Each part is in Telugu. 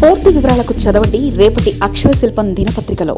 పూర్తి వివరాలకు చదవండి రేపటి అక్షర శిల్పం దినపత్రికలో.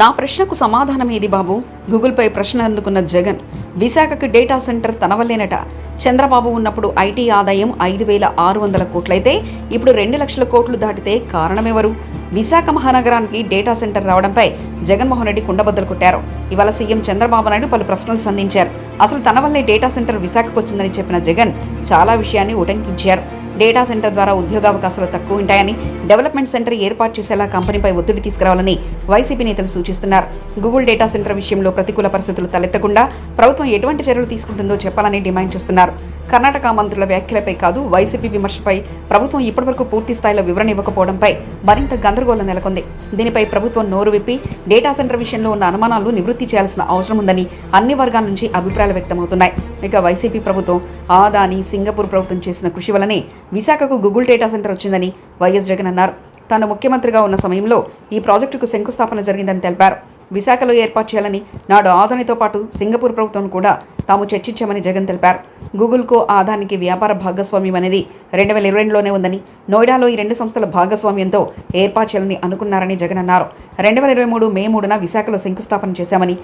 నా ప్రశ్నకు సమాధానం ఏది బాబు గూగుల్పై ప్రశ్న అందుకున్న జగన్ విశాఖకు డేటా సెంటర్ తనవలేనట చంద్రబాబు ఉన్నప్పుడు ఐటీ ఆదాయం ఐదు వేల ఆరు వందల కోట్లయితే ఇప్పుడు రెండు లక్షల కోట్లు దాటితే కారణమెవరు? విశాఖ మహానగరానికి డేటా సెంటర్ రావడంపై జగన్మోహన్ రెడ్డి కుండబద్దలు కొట్టారు. ఇవాళ సీఎం చంద్రబాబు నాయుడు పలు ప్రశ్నలు సంధించారు. అసలు తన వల్లే డేటా సెంటర్ విశాఖకు వచ్చిందని చెప్పిన జగన్ చాలా విషయాన్ని ఉటంకించారు. డేటా సెంటర్ ద్వారా ఉద్యోగావకాశాలు తక్కువ ఉంటాయని డెవలప్మెంట్ సెంటర్ ఏర్పాటు చేసేలా కంపెనీపై ఒత్తిడి తీసుకురావాలని వైసీపీ నేతలు సూచిస్తున్నారు. గూగుల్ డేటా సెంటర్ విషయంలో ప్రతికూల పరిస్థితులు తలెత్తకుండా ప్రభుత్వం ఎటువంటి చర్యలు తీసుకుంటుందో చెప్పాలని డిమాండ్ చేస్తున్నారు. కర్ణాటక మంత్రుల వ్యాఖ్యలపై కాదు వైసీపీ విమర్శపై ప్రభుత్వం ఇప్పటివరకు పూర్తి స్థాయిలో వివరణ ఇవ్వకపోవడంపై మరింత గందరగోళం నెలకొంది. దీనిపై ప్రభుత్వం నోరు విప్పి డేటా సెంటర్ విషయంలో ఉన్న అనుమానాలు నివృత్తి చేయాల్సిన అవసరం ఉందని అన్ని వర్గాల నుంచి అభిప్రాయాలు వ్యక్తమవుతున్నాయి. ఇక వైసీపీ ప్రభుత్వం ఆదాని సింగపూర్ ప్రభుత్వం చేసిన కృషి వల్లనే విశాఖకు గూగుల్ డేటా సెంటర్ వచ్చిందని వైఎస్ జగన్ అన్నారు. తాను ముఖ్యమంత్రిగా ఉన్న సమయంలో ఈ ప్రాజెక్టుకు శంకుస్థాపన జరిగిందని తెలిపారు. విశాఖలో ఏర్పాటు చేయాలని నాడు ఆదానితో పాటు సింగపూర్ ప్రభుత్వం కూడా తాము చర్చించామని జగన్ తెలిపారు. గూగుల్కు ఆదానికి వ్యాపార భాగస్వామ్యం అనేది రెండు వేల ఇరవై రెండులోనే ఉందని నోయిడాలో ఈ రెండు సంస్థల భాగస్వామ్యంతో ఏర్పాటు చేయాలని అనుకున్నారని జగన్ అన్నారు. రెండు వేల ఇరవై మూడు మే మూడున విశాఖలో శంకుస్థాపన చేశామని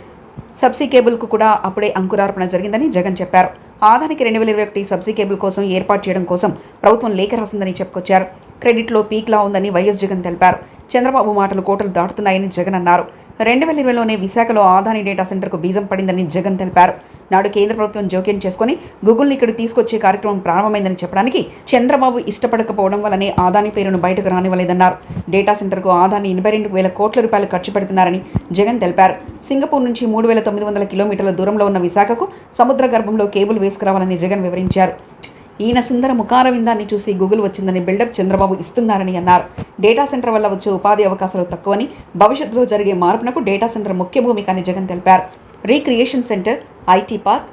సబ్సీ కేబుల్కు కూడా అప్పుడే అంకురార్పణ జరిగిందని జగన్ చెప్పారు. ఆదానికి రెండు వేల ఇరవై ఒకటి సబ్సీ కేబుల్ కోసం ఏర్పాటు చేయడం కోసం ప్రభుత్వం లేఖ రాసిందని చెప్పుకొచ్చారు. క్రెడిట్లో పీక్లా ఉందని వైఎస్ జగన్ తెలిపారు. చంద్రబాబు మాటలు కోటలు దాటుతున్నాయని జగన్ అన్నారు. రెండు వేల ఇరవైలోనే విశాఖలో ఆదాని డేటా సెంటర్కు బీజం పడిందని జగన్ తెలిపారు. నాడు కేంద్ర ప్రభుత్వం జోక్యం చేసుకుని గూగుల్ని ఇక్కడ తీసుకొచ్చే కార్యక్రమం ప్రారంభమైందని చెప్పడానికి చంద్రబాబు ఇష్టపడకపోవడం వల్లనే ఆదాని పేరును బయటకు రానివ్వలేదన్నారు. డేటా సెంటర్కు ఆదాని ఎనభై రెండు వేల కోట్ల రూపాయలు ఖర్చు పెడుతున్నారని జగన్ తెలిపారు. సింగపూర్ నుంచి మూడు వేల తొమ్మిది వందల కిలోమీటర్ల దూరంలో ఉన్న విశాఖకు సముద్ర గర్భంలో కేబుల్ వేసుకురావాలని జగన్ వివరించారు. ఈయన సుందర ముఖారవిందాన్ని చూసి గూగుల్ వచ్చిందని బిల్డప్ చంద్రబాబు ఇస్తున్నారని అన్నారు. డేటా సెంటర్ వల్ల వచ్చే ఉపాధి అవకాశాలు తక్కువని భవిష్యత్తులో జరిగే మార్పునకు డేటా సెంటర్ ముఖ్య భూమిక అని జగన్ తెలిపారు. Recreation centre IT park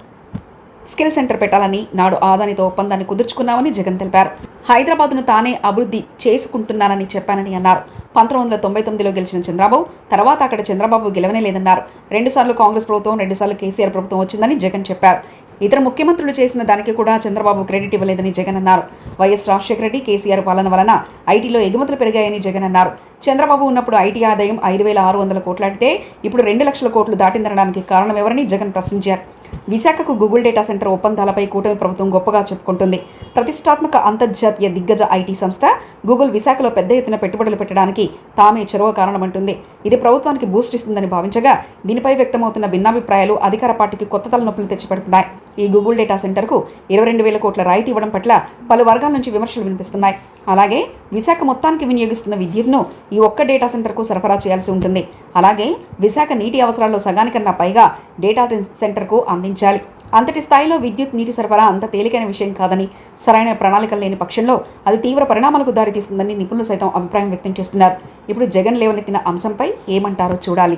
skill centre పెట్టాలని నాడు ఆదానితో ఒప్పందాన్ని కుదుర్చుకున్నామని జగన్ తెలిపారు. హైదరాబాద్ను తానే అభివృద్ధి చేసుకుంటున్నానని చెప్పానని అన్నారు. పంతొమ్మిది వందల తొంభై తొమ్మిదిలో గెలిచిన చంద్రబాబు తర్వాత అక్కడ చంద్రబాబు గెలవనే లేదన్నారు. రెండుసార్లు కాంగ్రెస్ ప్రభుత్వం రెండుసార్లు కేసీఆర్ ప్రభుత్వం వచ్చిందని జగన్ చెప్పారు. ఇతర ముఖ్యమంత్రులు చేసిన దానికి కూడా చంద్రబాబు క్రెడిట్ ఇవ్వలేదని జగన్ అన్నారు. వైఎస్ రాజశేఖర రెడ్డి కేసీఆర్ పాలన వలన ఐటీలో ఎగుమతులు పెరిగాయని జగన్ అన్నారు. చంద్రబాబు ఉన్నప్పుడు ఐటీ ఆదాయం ఐదు వేల ఆరు వందల కోట్లాడితే ఇప్పుడు రెండు లక్షల కోట్లు దాటిందనడానికి కారణం ఎవరని జగన్ ప్రశ్నించారు. విశాఖకు గూగుల్ డేటా సెంటర్ ఒప్పందాలపై కూటమి ప్రభుత్వం గొప్పగా చెప్పుకుంటుంది. ప్రతిష్టాత్మక అంతర్జాతీయ దిగ్గజ ఐటీ సంస్థ గూగుల్ విశాఖలో పెద్ద ఎత్తున పెట్టుబడులు పెట్టడానికి తామే చొరవ కారణమంటుంది. ఇది ప్రభుత్వానికి బూస్ట్ ఇస్తుందని భావించగా దీనిపై వ్యక్తమవుతున్న భిన్నాభిప్రాయాలు అధికార పార్టీకి కొత్త తలనొప్పులు తెచ్చిపెడుతున్నాయి. ఈ గూగుల్ డేటా సెంటర్కు ఇరవై రెండు వేల కోట్ల రాయితీ ఇవ్వడం పట్ల పలు వర్గాల నుంచి విమర్శలు వినిపిస్తున్నాయి. అలాగే విశాఖ మొత్తానికి వినియోగిస్తున్న విద్యుత్ను ఈ ఒక్క డేటా సెంటర్కు సరఫరా చేయాల్సి ఉంటుంది. అలాగే విశాఖ నీటి అవసరాల్లో సగానికన్నా పైగా డేటా సెంటర్కు అందించాలి. అంతటి స్థాయిలో విద్యుత్ నీటి సరఫరా అంత తేలికైన విషయం కాదని సరైన ప్రణాళికలు లేని పక్షంలో అది తీవ్ర పరిణామాలకు దారితీస్తుందని నిపుణులు సైతం అభిప్రాయం వ్యక్తం చేస్తున్నారు. ఇప్పుడు జగన్ లేవనెత్తిన అంశంపై ఏమంటారో చూడాలి.